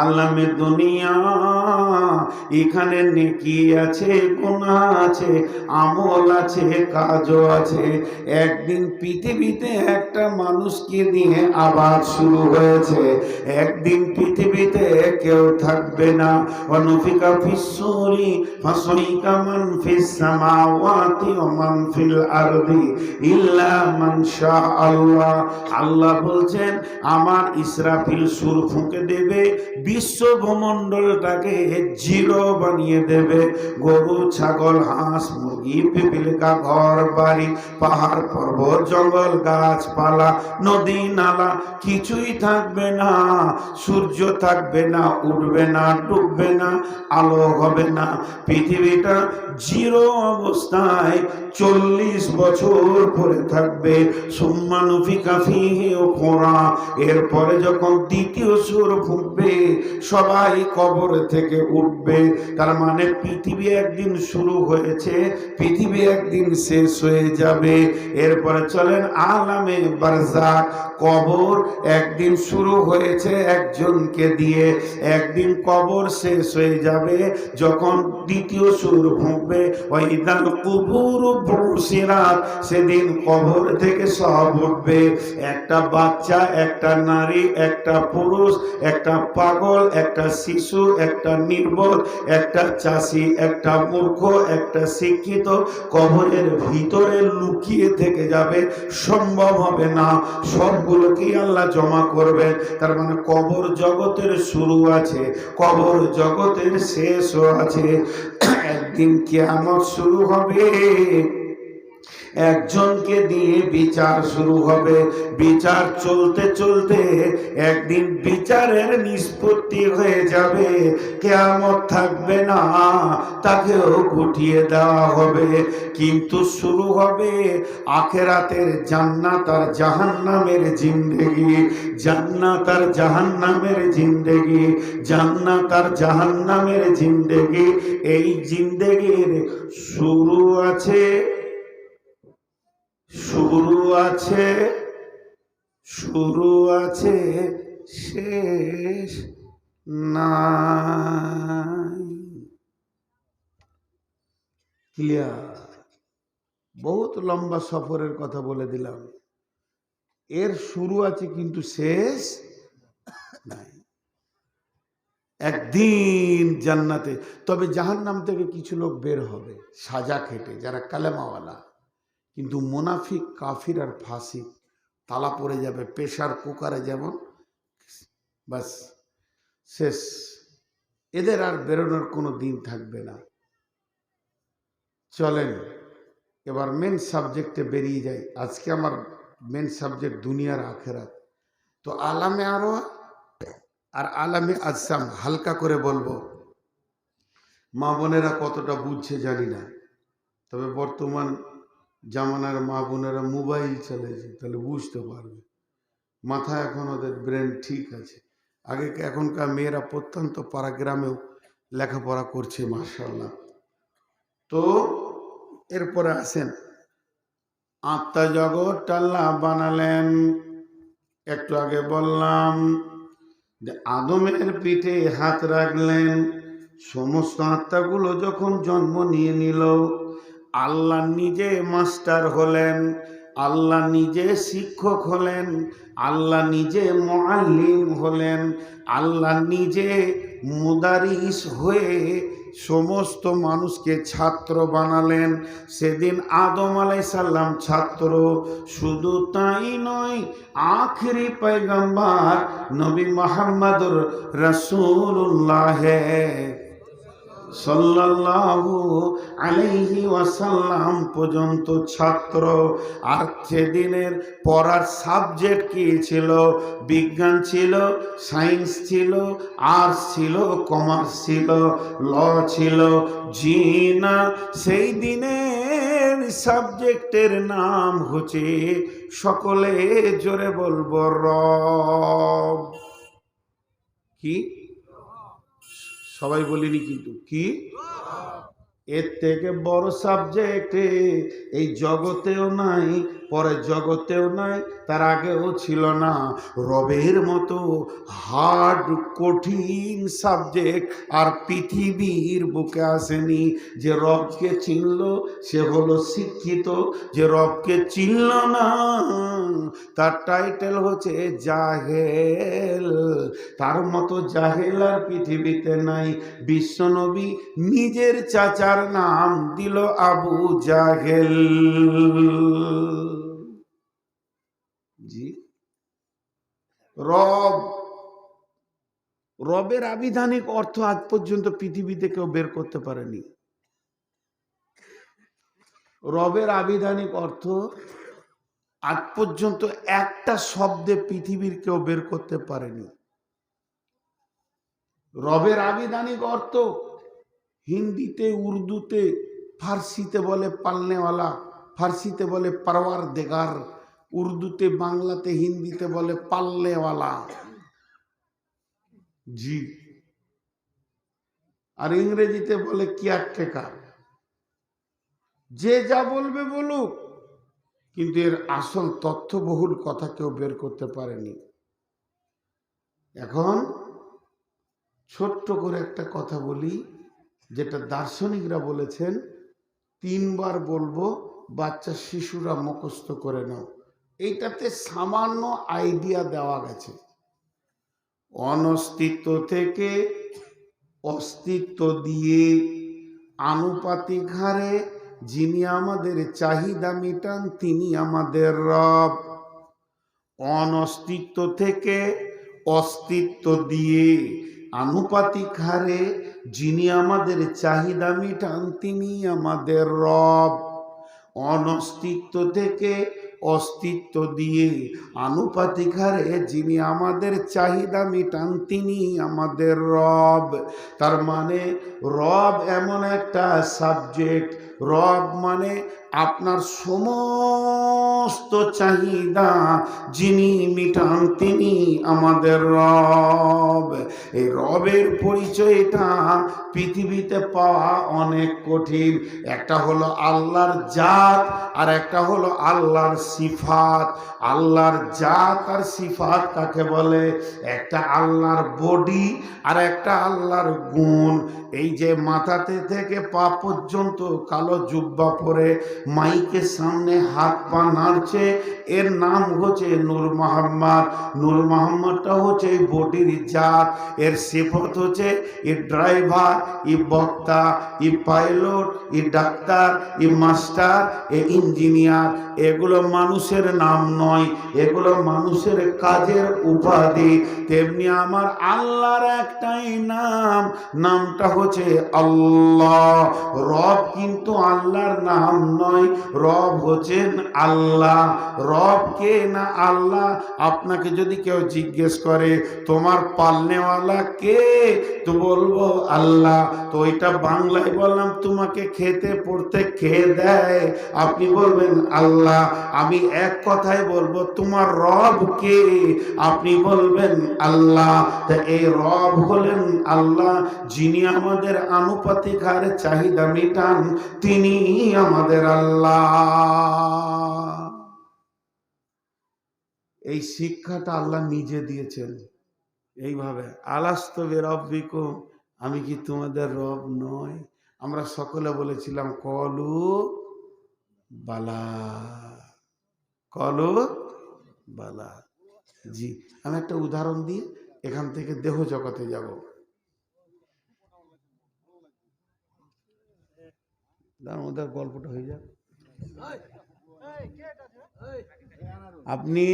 আলমে দুনিয়া, এখানে নেকি আছে গুণা আছে, আমল আছে, কাজও আছে। একদিন পৃথিবীতে একটা মানুষকে নিয়ে আবার শুরু হয়েছে। একদিন পৃথিবীতে কেউ থাকবে না। অনুফিকা ফিসুরি ফাসরিকা মান ফিস সামাওয়াতি ওয়া মান ফিল আরদি ইল্লা মান শা আল্লাহ আল্লাহ বলছেন, আমার ইসরাফিল সুর ফুঁকে দেবে বিশ্ব ভূমণ্ডলটাকে জিরো বানিয়ে দেবে। গরু, ছাগল, হাঁস, মুরগি, পিপিলিকা, ঘর, বাড়ি, পাহাড়, পর্বত, জঙ্গল, গাছপালা, নদী, নালা, কিছুই থাকবে না। সূর্য থাকবে না, উঠবে না, ডুববে না, আলো হবে না। পৃথিবীটা জিরো অবস্থায় চল্লিশ বছর পরে থাকবে। সুম্মানুফি কাফি ও খোঁড়া এরপরে যখন দ্বিতীয় সুর ফুঁকবে সবাই কবর থেকে উঠবে। তার মানে পৃথিবী একদিন শুরু হয়েছে, পৃথিবী একদিন শেষ হয়ে যাবে। এরপরে চলেন আলামে বারজাক কবর একদিন শুরু হয়েছে একজনকে দিয়ে। একদিন কবর শেষ হয়ে যাবে, যখন দ্বিতীয় সুর ফুঁকবে ওই দান কুবুর বসিরাত সেদিন কবর থেকে সব উঠবে। একটা বাচ্চা, একটা নারী, একটা পুরুষ, একটা পাগল, একটা শিশু, একটা নির্বোধ, একটা চাষি, একটা মূর্খ, একটা শিক্ষিত, কবরের ভিতরে লুকিয়ে থেকে যাবে, সম্ভব হবে না। সবগুলোকেই আল্লাহ জমা করবেন? তার মানে কবর জগতের শুরু আছে, কবর জগতের শেষও আছে। একদিন কিয়ামত শুরু হবে। একজনকে দিয়ে বিচার শুরু হবে। বিচার চলতে চলতে একদিন বিচারের নিষ্পত্তি হয়ে যাবে। কেমন থাকবে না, তাকেও গুটিয়ে দেওয়া হবে। কিন্তু শুরু হবে আখেরাতের জান্নাত আর জাহান্নামের জিন্দেগি। জান্নাত আর জাহান্নামের জিন্দেগি। জান্নাত আর জাহান্নামের জিন্দেগি। এই জিন্দেগির শুরু আছে শুরু আছে শুরু আছে, শেষ নাই। ক্লিয়ার বহুত লম্বা সফরের কথা বলে দিলাম। এর শুরু আছে কিন্তু শেষ নাই। একদিন জান্নাতে, তবে জাহান্নাম থেকে কিছু লোক বের হবে, সাজা খেটে, যারা কালেমাওয়ালা। কিন্তু মোনাফিক, কাফির আর ফাঁসি তালা পড়ে যাবে প্রেশার কুকারে যেমন বাস শেষ। এদের আর বেরোনোর কোনো দিন থাকবে না। চলেন, এবার মেন সাবজেক্টে বেরিয়ে যাই। আজকে আমার মেন সাবজেক্ট দুনিয়ার আখেরাত। তো আলামে আরও আর আলামে আজসাম, হালকা করে বলব। মা বোনেরা কতটা বুঝছে জানি না। তবে বর্তমান জামানার মা বোনেরা মোবাইল চালাইছে, তাহলে বুঝতে পারবে। মাথা এখন ওদের ব্রেন ঠিক আছে। আগে এখনকার মেয়েরা প্রত্যন্ত পাড়া গ্রামেও লেখাপড়া করছে মার্শাল্লাহ তো এরপরে আসেন। আত্মা জগৎ আল্লাহ বানালেন। একটু আগে বললাম যে আদমের পিঠে হাত রাখলেন। সমস্ত আত্মাগুলো যখন জন্ম নিয়ে নিল আল্লাহ নিজে মাস্টার হলেন, আল্লাহ নিজে শিক্ষক হলেন, আল্লাহ নিজে মোয়াল্লিম হলেন, আল্লাহ নিজে মুদারিস হয়ে সমস্ত মানুষকে ছাত্র বানালেন। সেদিন আদম আলাই সাল্লাম ছাত্র, শুধু তাই নয়, আখরি পয়গম্বর নবী মোহাম্মদুর রসুল্লাহ সাল্লাল্লাহু আলাইহি ওয়াসাল্লাম পর্যন্ত ছাত্র। আর সেদিনের পড়ার সাবজেক্ট কি ছিল? বিজ্ঞান ছিল, সায়েন্স ছিল, আর্টস ছিল, কমার্স ছিল, ল ছিল, জি না। সেই দিনের সাবজেক্টের নাম হচ্ছে সকলে জোরে বলব রব। কি? সবাই বলিনি কিন্তু। কি? এর থেকে বড় সাবজেক্ট এই জগতেও নাই পরে জগতেও নাই, তার আগেও ছিল না। রবের মতো হার্ড কঠিন সাবজেক্ট আর পৃথিবীর বুকে আসেনি। যে রবকে চিনল, সে হলো শিক্ষিত। যে রবকে চিনল না, তার টাইটেল হচ্ছে জাহেল। তার মতো জাহেল আর পৃথিবীতে নাই। বিশ্বনবী নিজের চাচার নাম দিল আবু জাহেল জি রব। রবের আবিধানিক অর্থ আজ পর্যন্ত পৃথিবীতে কেউ বের করতে পারেনি। রবের আবিধানিক অর্থ আজ পর্যন্ত একটা শব্দে পৃথিবীর কেউ বের করতে পারেনি। রবের আবিধানিক অর্থ হিন্দিতে, উর্দুতে, ফার্সিতে বলে পালনেওয়ালা, ফার্সিতে বলে পারওয়ার দেগার উর্দুতে, বাংলাতে, হিন্দিতে বলে পাল্লেওয়ালা। জি। আর ইংরেজিতে বলে কেয়ারটেকার। যে যা বলবে বলুক, কিন্তু এর আসল তথ্যবহুল কথা কেউ বের করতে পারেনি। এখন ছোট্ট করে একটা কথা বলি, যেটা দার্শনিকরা বলেছেন, তিনবার বলব, বাচ্চা শিশুরা মুখস্থ করে নাও। এইটাতে সামান্য আইডিয়া দেওয়া গেছে। অনস্তিত্ব থেকে অস্তিত্ব দিয়ে আনুপাতিক হারে যিনি আমাদের চাহিদা মেটান, তিনি আমাদের রব। অনস্তিত্ব থেকে অস্তিত্ব দিয়ে আনুপাতিক হারে যিনি আমাদের চাহিদা মেটান, তিনি আমাদের রব। অনস্তিত্ব থেকে অস্তিত্ব দিয়ে আনুপাতিক হারে যিনি আমাদের চাহিদা মেটান, তিনি আমাদের রব। তার মানে রব এমন একটা সাবজেক্ট রব মানে আপনার সমস্ত চাহিদা যিনি মিটান তিনি আমাদের রব। এই রবের পরিচয়টা পৃথিবীতে পাওয়া অনেক কঠিন। একটা হলো আল্লাহর জাত আর একটা হলো আল্লাহর সিফাত। আল্লাহর জাত আর সিফাত কাকে বলে? একটা আল্লাহর বডি আর একটা আল্লাহর গুণ। এই যে মাথাতে থেকে পা পর্যন্ত কালো জুব্বা পরে মাইকের সামনে হাত পা নাড়ছে এর নাম হচ্ছে নূর মোহাম্মদ। নূর মোহাম্মদটা হচ্ছে বডির জাত, এর সিফত হচ্ছে ই ড্রাইভার ই বক্তা ই পাইলট ই ডাক্তার ই মাস্টার এ ইঞ্জিনিয়ার। এগুলো মানুষের নাম নয়, এগুলো মানুষের কাজের উপাধি। তেমনি আমার আল্লাহর একটাই নাম, নামটা হচ্ছে আল্লাহ। রব কিন্তু আল্লাহর নাম নয়, রব হচ্ছেন আল্লাহ। রব কে না আল্লাহ? আপনাকে যদি কেউ জিজ্ঞেস করে, তোমার পালনেওয়ালা কে? তো বলব, আল্লাহ। তো এটা বাংলায় বললাম, তোমাকে খেতে, পড়তে খেয়ে দেয়? আপনি বলবেন, আল্লাহ। আমি এক কথায় বলব, তোমার রব কে? আপনি বলবেন, আল্লাহ। তা এই রব হলেন আল্লাহ, যিনি আমাদের আনুপাতিক হারে চাহিদা মেটান তিনি আমাদের আল্লাহ। এই শিক্ষাটা আল্লাহ নিজে দিয়েছেন। এইভাবে, আলাস্ত রব্বিকো আমি কি তোমাদের রব নয় আমরা সকলে বলেছিলাম, কলু বালা। কলু বালা। জি, আমি একটা উদাহরণ দিই এখান থেকে দেহ জগতে যাব। গল্পটা হয়ে যাক। আপনি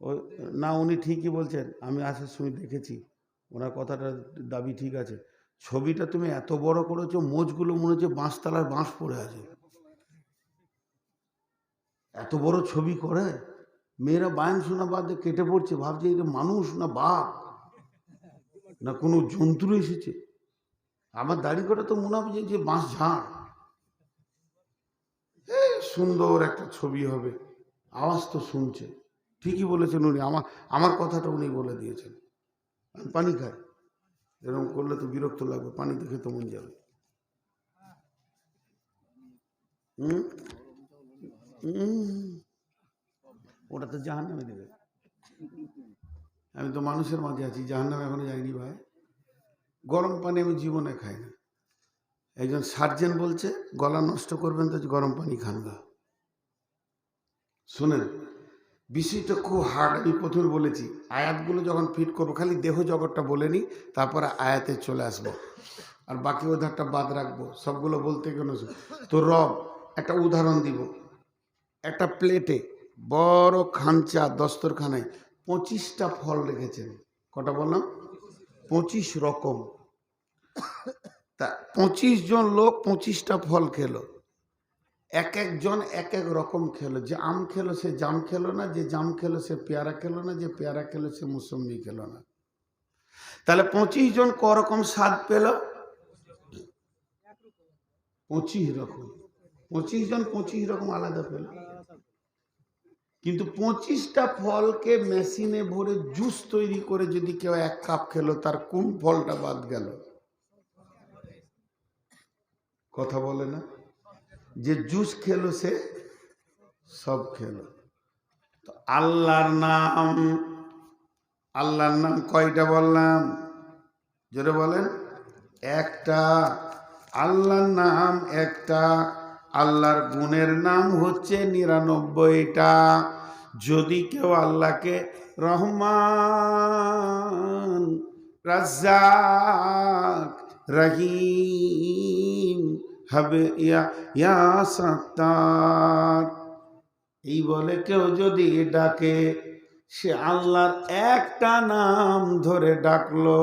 ও- না, উনি ঠিকই বলছেন। আমি আসার সময় দেখেছি। ওনার কথাটা দাবি ঠিক আছে। ছবিটা তুমি এত বড় করেছ, মোজগুলো মনে হচ্ছে বাঁশতলার বাঁশ পড়ে আছে। এত বড় ছবি করে? মেয়েরা বায়ন শোনা বাদে কেটে পড়ছে। ভাবছে এটা মানুষ না বাঘ? না কোনো জন্তু এসেছে? আমার দাড়ি কটা তো মনে হবে যে- বাঁশ ঝাড়। সুন্দর একটা ছবি হবে। আওয়াজ তো শুনছে। ঠিকই বলেছেন উনি আমার আমার কথাটা উনি বলে দিয়েছেন। আমি পানি খাই, এরকম করলে তো বিরক্ত লাগবে, পানি তো খেতে মন যাবে। ওটা তো জাহান নামে দেবে। আমি তো মানুষের মাঝে আছি জাহান নামে এখনও যাইনি ভাই। গরম পানি আমি জীবনে খাই না। একজন সার্জেন বলছে, গলা নষ্ট করবেন তো গরম পানি খান গা। শুনেন বিষয়টা খুব হার্ড আমি প্রথমে বলেছি। আয়াতগুলো যখন ফিট করব, খালি দেহ জগৎটা বলে নিই, তারপরে আয়াতে চলে আসব। আর বাকি উদাহরণটা বাদ রাখব। সবগুলো বলতে কেন তো রব, একটা উদাহরণ দিব। একটা প্লেটে বড় খাঞ্চা দস্তরখানায় পঁচিশটা ফল রেখেছেন। কটা বললাম? পঁচিশ রকম। তা পঁচিশ জন লোক পঁচিশটা ফল খেলো। এক একজন এক এক রকম খেলো। যে আম খেলো, সে জাম খেলো না। যে জাম খেলো, সে পেয়ারা খেলো না। যে পেয়ারা খেলো, সে মুসম্বি খেলো না। তাহলে পঁচিশ জন করকম স্বাদ পেল? পঁচিশ রকম। পঁচিশ জন পঁচিশ রকম আলাদা পেল। কিন্তু পঁচিশটা ফলকে মেশিনে ভরে জুস তৈরি করে যদি কেউ এক কাপ খেলো, তার কোন ফলটা বাদ গেল? কথা বলে না? যে জুস খেলো সে, সব খেলো। তো আল্লাহর নাম আল্লাহর নাম কয়টা বললাম? জোরে বলেন। একটা, আল্লাহর নাম একটা, আল্লাহর গুণের নাম হচ্ছে নিরানব্বইটা। যদি কেউ আল্লাহকে রহমান, রাজ্জাক, রহিম হবে ইয়া ইয়া সাত্তার। এই বলে কেউ যদি ডাকে, সে আল্লাহর একটা নাম ধরে ডাকলো।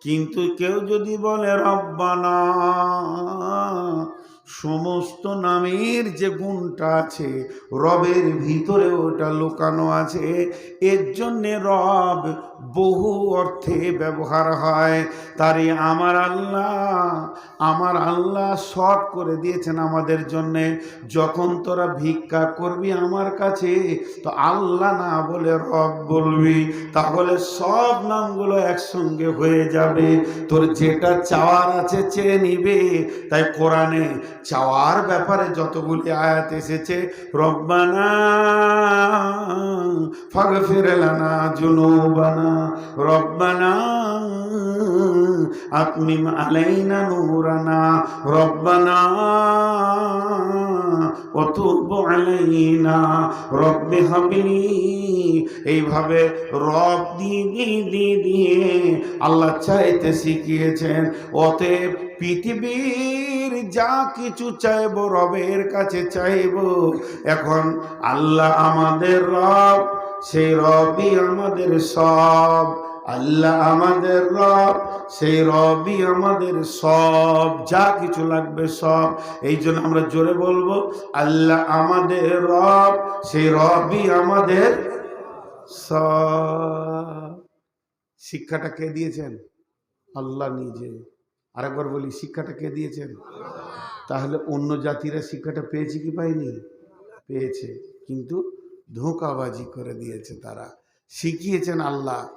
কিন্তু কেউ যদি বলে, রব্বানা সমস্ত নামের যে গুণটা আছে, রবের ভিতরে ওটা লুকানো আছে। এর জন্যে রব বহু অর্থে ব্যবহার হয়। তারই আমার আল্লাহ আমার আল্লাহ শর্ট করে দিয়েছেন আমাদের জন্যে। যখন তোরা ভিক্ষা করবি আমার কাছে, তো আল্লাহ না বলে রব বলবি। তাহলে সব নামগুলো একসঙ্গে হয়ে যাবে। তোর যেটা চাওয়ার আছে চেয়ে নিবে। তাই কোরআনে চাওয়ার ব্যাপারে যতগুলি আয়াত এসেছে রব্বানা ফাগফির লানা জুনুবানা রব্বানা আপনি আলাইনা নুরানা রব্বানা অতুব আলাইনা রব্বে এইভাবে রব দিদি দিদি আল্লাহ চাইতে শিখিয়েছেন। অতএব পৃথিবীর যা কিছু চাইব রবের কাছে চাইব। এখন আল্লাহ আমাদের রব, সেই রবই আমাদের সব। আল্লাহ আমাদের রব, সেই রবই আমাদের সব, যা কিছু লাগবে সব। এই জন্য আমরা জোরে বলব, আল্লাহ আমাদের রব, সেই রবই আমাদের সব। শিক্ষাটা কে দিয়েছেন? আল্লাহ নিজে। আরেকবার বলি, শিক্ষাটা কে দিয়েছেন? তাহলে অন্য জাতিরা শিক্ষাটা পেয়েছে কি পায়নি? পেয়েছে। কিন্তু ধোঁকাবাজি করে দিয়েছে তারা। শিখিয়েছেন আল্লাহ।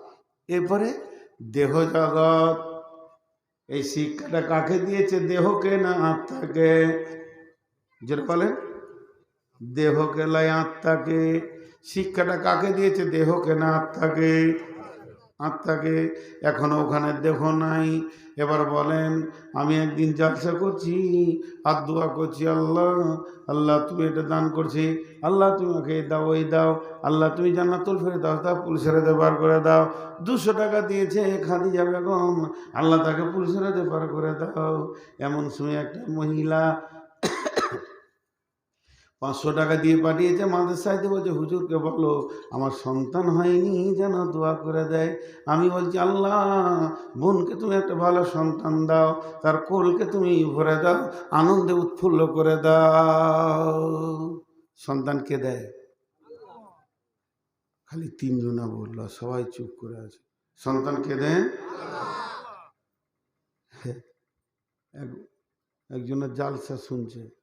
এরপরে দেহ জগৎ। এই শিক্ষাটা কাকে দিয়েছে? দেহকে না আত্মাকে? যেটা বলেন। দেহকে লয় আত্মাকে। শিক্ষাটা কাকে দিয়েছে? দেহকে না আত্মাকে। আত্মাকে এখনও ওখানে দেখো নাই। এবার বলেন, আমি একদিন জালসা করছি, আর দোয়া করছি আল্লাহ আল্লাহ তুমি এটা দান করছি, আল্লাহ তুমি এই দাও ওই দাও আল্লাহ তুমি জান্নাতুল ফেরে দাও তা পুলিশের হাতে বার করে দাও, দুশো টাকা দিয়েছে খাদিজা বেগম, আল্লাহ তাকে পুলিশের হাতে বার করে দাও। এমন সময় একটা মহিলা পাঁচশো টাকা দিয়ে পাঠিয়েছে, মাদ্রাসায় বলছে হুজুরকে বলো, আমার সন্তান হয়নি, যেন দোয়া করে দেয়। আমি বলছি, আল্লাহ, বোনকে তুমি একটা ভালো সন্তান দাও, তার কোলকে তুমি ভরে দাও, আনন্দে উৎফুল্ল করে দাও। সন্তানকে দেয়? খালি তিনজনা বলল, সবাই চুপ করে আছে। সন্তানকে এক, একজনের জালসা শুনছে।